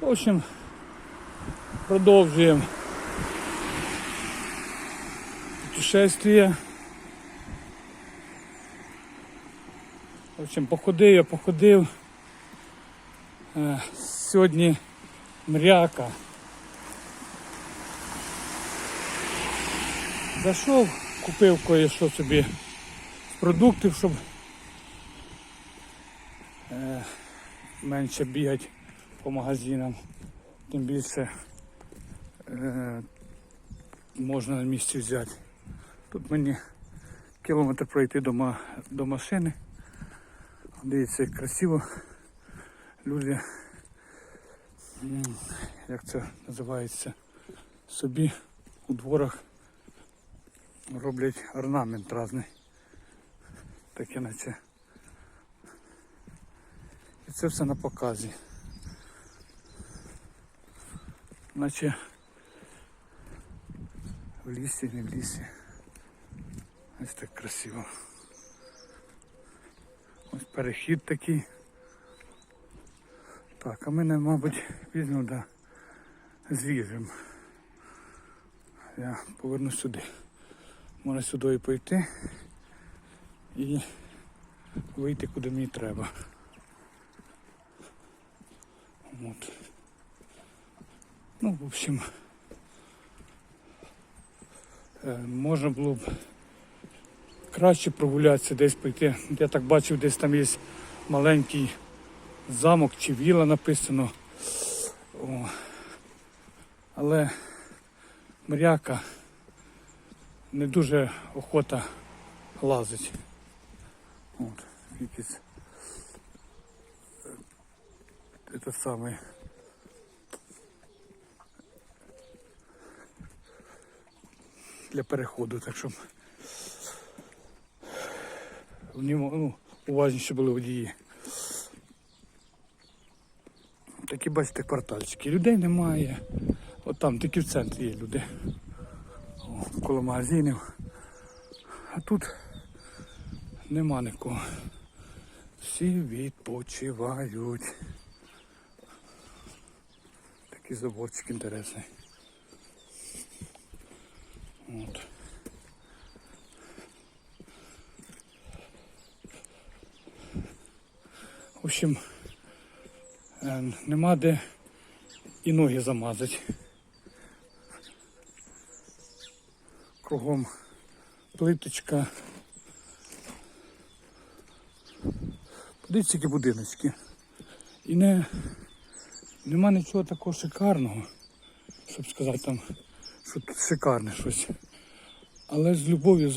В общем, продовжуємо путешествие. В общем, походив я, походив. Е, Сьогодні мряка. Зайшов, купив кое-що собі з продуктів, щоб е, менше бігати по магазинам. Тим більше е, можна на місці взяти. Тут мені кілометр пройти до, до машини. Дивіться, як красиво. Люди, як це називається, собі у дворах роблять орнамент різний. Таке наче. І це все на показі. Наче в лісі, не в лісі. Ось так красиво. Ось перехід такий. Так, а мене, мабуть, візьмемо да, зріжемо. Я повернусь сюди. Можна сюди пойти і вийти куди мені треба. От. Ну, в общем, е, можна було б краще прогулятися, десь пойти. Я так бачив, десь там є маленький замок чи віла написано. О. Але мряка не дуже охота лазить. От, якийсь е, це саме. Для переходу, так щоб в ньому ну, уважніше були водії. Такі бачите квартальчики. Людей немає. От там тільки в центрі є люди. О, коло магазинів. А тут нема нікого. Всі відпочивають. Такий заборчик інтересний. От. В общем, е, нема де і ноги замазати. Кругом плиточка. Подивіться, які будиночки. І не, нема нічого такого шикарного, щоб сказати там, шикарне щось. Але з любов'ю